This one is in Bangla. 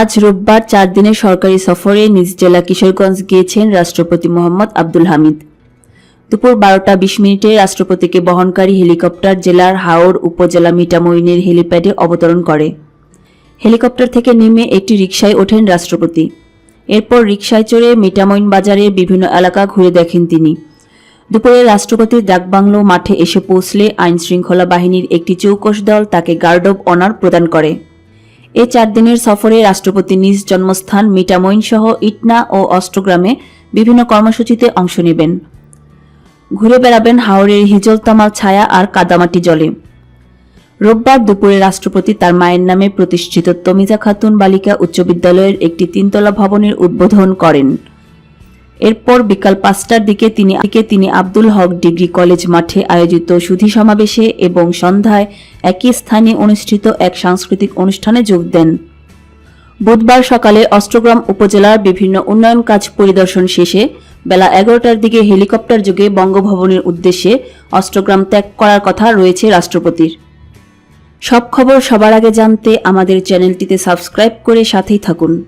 আজ রোববার চার দিনের সরকারি সফরে নিজ জেলা কিশোরগঞ্জ গিয়েছেন রাষ্ট্রপতি মোহাম্মদ আব্দুল হামিদ। দুপুর বারোটা বিশ মিনিটে রাষ্ট্রপতিকে বহনকারী হেলিকপ্টার জেলার হাওর উপজেলা মিটামইনের হেলিপ্যাডে অবতরণ করে। হেলিকপ্টার থেকে নেমে একটি রিকশায় ওঠেন রাষ্ট্রপতি। এরপর রিকশায় চড়ে মিটামইন বাজারের বিভিন্ন এলাকা ঘুরে দেখেন তিনি। দুপুরে রাষ্ট্রপতির ডাকবাংলো মাঠে এসে পৌঁছলে আইনশৃঙ্খলা বাহিনীর একটি চৌকশ দল তাকে গার্ড অব অনার প্রদান করে। এ চার দিনের সফরে রাষ্ট্রপতি নিজ জন্মস্থান মিটামইন সহ ইটনা ও অষ্টগ্রামে বিভিন্ন কর্মসূচিতে অংশ নেবেন। ঘুরে বেড়াবেন হাওড়ের হিজলতামাল ছায়া আর কাদামাটি জলে। রোববার দুপুরে রাষ্ট্রপতি তার মায়ের নামে প্রতিষ্ঠিত তমিজা খাতুন বালিকা উচ্চ বিদ্যালয়ের একটি তিনতলা ভবনের উদ্বোধন করেন। এরপর বিকাল পাঁচটার দিকে তিনি দিকে তিনি আব্দুল হক ডিগ্রি কলেজ মাঠে আয়োজিত সুধী সমাবেশে এবং সন্ধ্যায় একই স্থানে অনুষ্ঠিত এক সাংস্কৃতিক অনুষ্ঠানে যোগ দেন। বুধবার সকালে অষ্টগ্রাম উপজেলার বিভিন্ন উন্নয়ন কাজ পরিদর্শন শেষে বেলা এগারোটার দিকে হেলিকপ্টার যোগে বঙ্গভবনের উদ্দেশ্যে অষ্টগ্রাম ত্যাগ করার কথা রয়েছে রাষ্ট্রপতির। সব খবর সবার আগে জানতে আমাদের চ্যানেলটিতে সাবস্ক্রাইব করে সাথেই থাকুন।